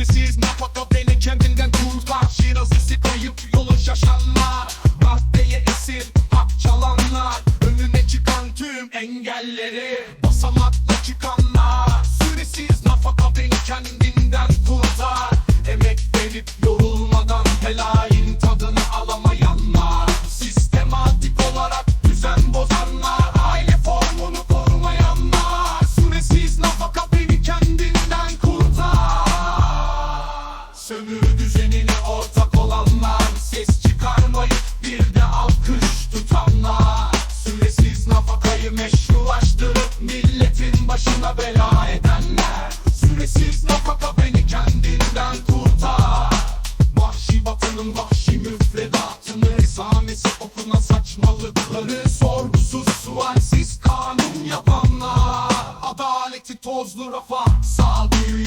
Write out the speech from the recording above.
Sessiz nafaka beni kendinden kurtar. Şirazı sıkayıp yolu şaşanlar. Maddeye esir hak çalanlar. Önüne çıkan tüm engelleri Basamakla çıkanlar. Düzeni meşrulaştırıp milletin başına bela edenler. Süresiz nafaka beni kendinden kurtar. Vahşi vatanın vahşi müfredatını Esamesi okuna saçmalıkları Sorgusuz sualsiz kanun yapanlar. Adaleti tozlu rafa sağlıyor